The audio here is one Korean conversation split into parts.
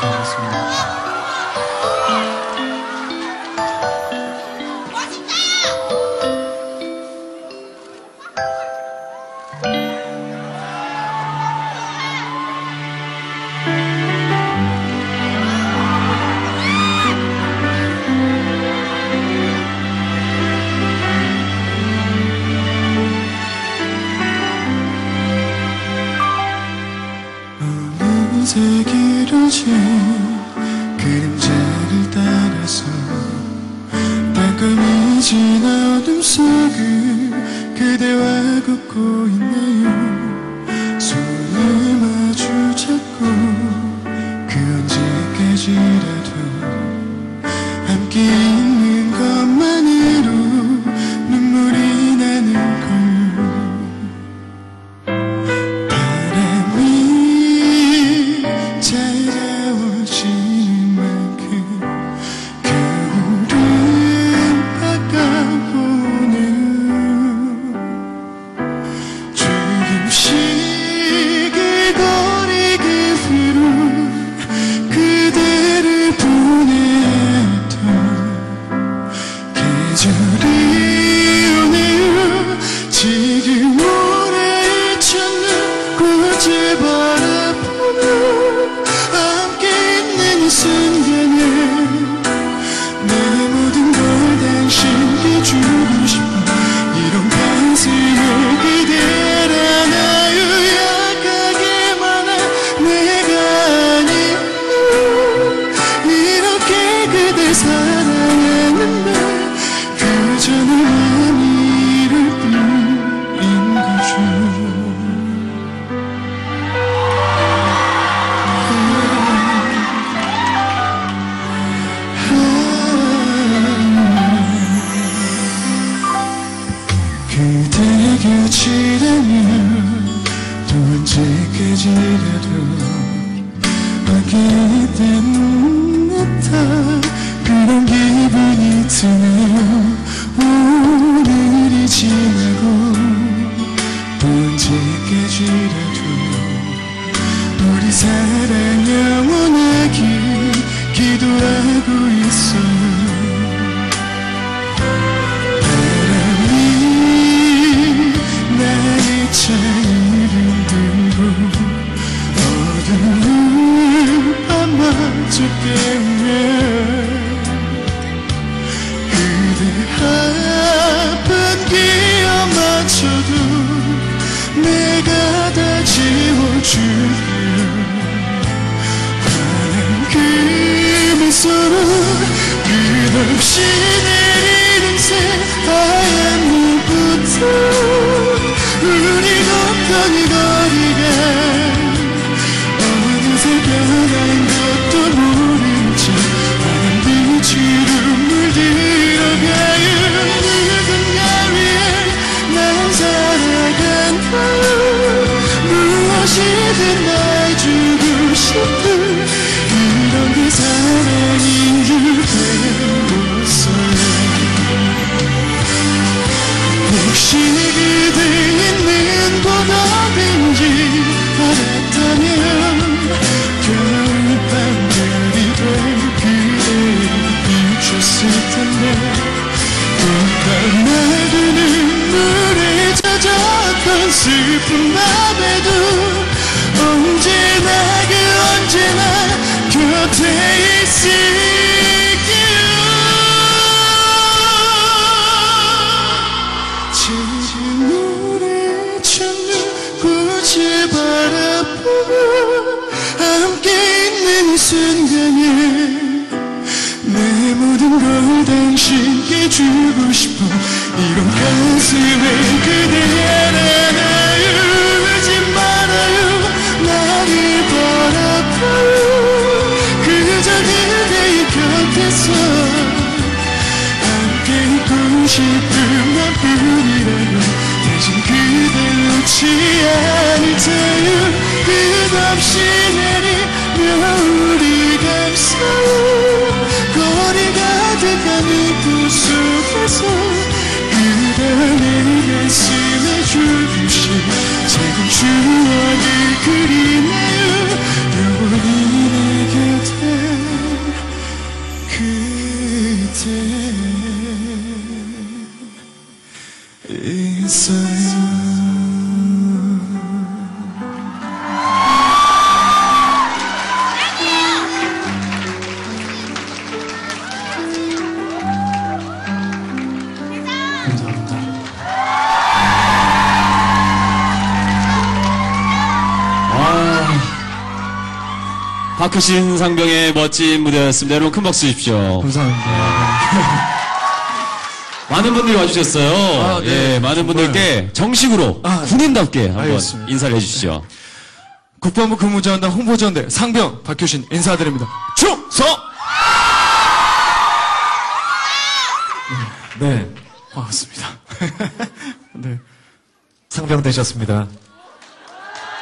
고생하셨습니다. thank you 되기를 지 지르도 하기 때문 같아 그런 기분이 드네요. 오늘이 지나고 있는 그대 아픈 기억마저도 내가 다 지워주면 나는 그 미소로 끝없이 내 to see. 주소 그대 내 말씀에 주신 지금 추억을 그리네요 영원히 곁에 그대. 있어요 박효신 상병의 멋진 무대였습니다. 여러분 큰 박수 주십시오. 감사합니다. 많은 분들이 와주셨어요. 아, 네. 예, 많은 분들께 정식으로 아, 군인답게 한번 알겠습니다. 인사를 해주시죠. 국방부 근무지원단 홍보지원대 상병 박효신 인사드립니다. 충성! 네, 반갑습니다. 네, 상병 되셨습니다.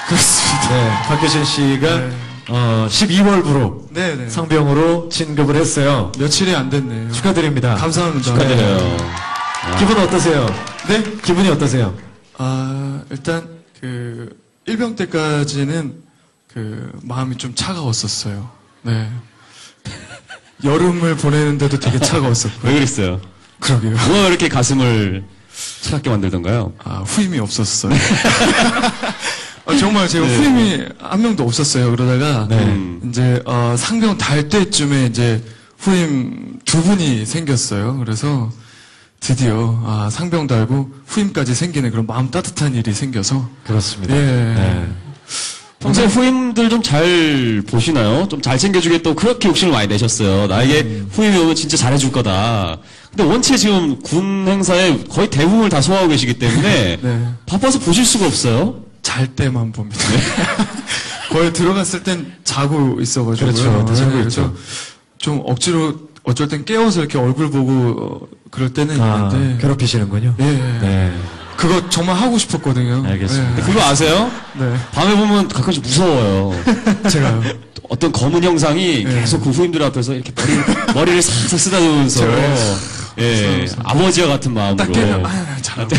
그렇습니다. 네, 박효신 씨가 네. 어, 12월부로 네, 네. 상병으로 진급을 했어요. 며칠이 안 됐네요. 축하드립니다. 감사합니다. 축하드려요. 기분 어떠세요? 네? 기분이 어떠세요? 아, 일단, 그, 일병 때까지는 그, 마음이 좀 차가웠었어요. 네. 여름을 보내는데도 되게 차가웠었고. 왜 그랬어요? 그러게요. 뭐가 이렇게 가슴을 차갑게 만들던가요? 아, 후임이 없었어요. 아, 정말 제가 네. 후임이 한 명도 없었어요. 그러다가, 네. 음. 이제, 어, 상병 달 때쯤에 이제 후임 두 분이 생겼어요. 그래서 드디어, 아, 상병 달고 후임까지 생기는 그런 마음 따뜻한 일이 생겨서, 그렇습니다. 예. 네. 평소에 후임들 좀 잘 보시나요? 좀 잘 챙겨주겠다고 그렇게 욕심을 많이 내셨어요. 나에게 음. 후임이 오면 진짜 잘해줄 거다. 근데 원체 지금 군 행사에 거의 대부분을 다 소화하고 계시기 때문에 네. 바빠서 보실 수가 없어요. 잘 때만 봅니다. 거의 들어갔을 땐 자고 있어가지고. 그렇죠. 다 자고 있죠. 좀 억지로 어쩔 땐 깨워서 이렇게 얼굴 보고 어, 그럴 때는 아, 있는데. 괴롭히시는군요. 예. 네. 그거 정말 하고 싶었거든요. 알겠습니다. 근데 그거 아세요? 네. 밤에 보면 가끔씩 무서워요. 네. 제가요. 어떤 검은 형상이 네. 계속 그 후임들 앞에서 이렇게 머리를, 머리를 싹싹 쓰다듬으면서? 예, 아버지와 같은 딱 마음으로 깨면, 아, 잘하고.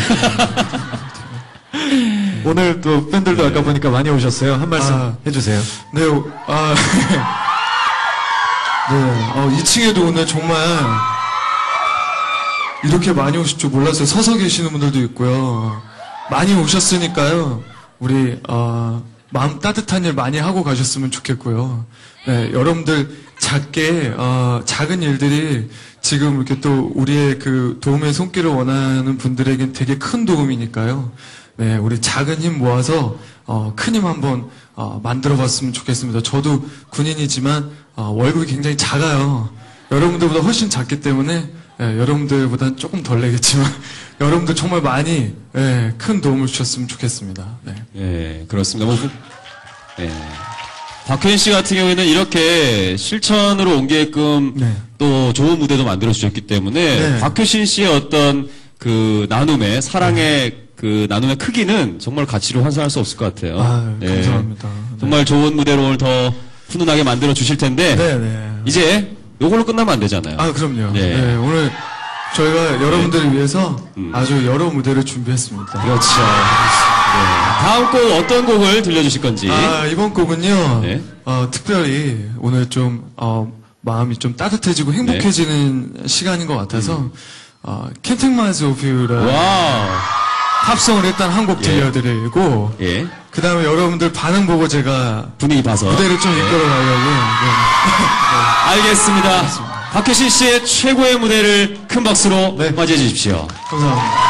오늘 또 팬들도 아까 보니까 많이 오셨어요. 한 말씀 아. 해주세요. 네, 어, 아. 네, 어, 2층에도 오늘 정말 이렇게 많이 오실 줄 몰랐어요. 서서 계시는 분들도 있고요. 많이 오셨으니까요. 우리, 어, 마음 따뜻한 일 많이 하고 가셨으면 좋겠고요. 네, 여러분들 작게, 어, 작은 일들이 지금 이렇게 또 우리의 그 도움의 손길을 원하는 분들에겐 되게 큰 도움이니까요. 네, 우리 작은 힘 모아서 어, 큰 힘 한번 어, 만들어봤으면 좋겠습니다. 저도 군인이지만 어, 월급이 굉장히 작아요. 여러분들보다 훨씬 작기 때문에 예, 여러분들보다는 조금 덜 내겠지만 여러분들 정말 많이 예, 큰 도움을 주셨으면 좋겠습니다. 네. 예, 그렇습니다. 뭐, 그- 예. 박효인 씨 같은 경우에는 이렇게 실천으로 옮기게끔 네. 또 좋은 무대도 만들어 주셨기 때문에 네. 박효신 씨의 어떤 그 나눔의 사랑의 그 나눔의 크기는 정말 가치로 환산할 수 없을 것 같아요. 아, 예. 감사합니다. 정말 좋은 무대로 오늘 더 훈훈하게 만들어 주실 텐데 네, 네. 이제 요걸로 끝나면 안 되잖아요. 아, 그럼요. 네. 네, 오늘 저희가 여러분들을 위해서 음. 아주 여러 무대를 준비했습니다. 그렇죠. 네. 다음 곡 어떤 곡을 들려주실 건지. 아, 이번 곡은요, 네. 어, 특별히 오늘 좀, 어, 마음이 좀 따뜻해지고 행복해지는 네. 시간인 것 같아서, 음. 어, Eyes Off You라 는 와우. 팝송을 일단 한곡 예. 들려드리고, 예. 그 다음에 여러분들 반응 보고 제가 분위기 봐서. 무대를 좀 예. 이끌어 가려고, 알겠습니다. 박효신 씨의 최고의 무대를 큰 박수로 네. 맞이해 주십시오. 감사합니다.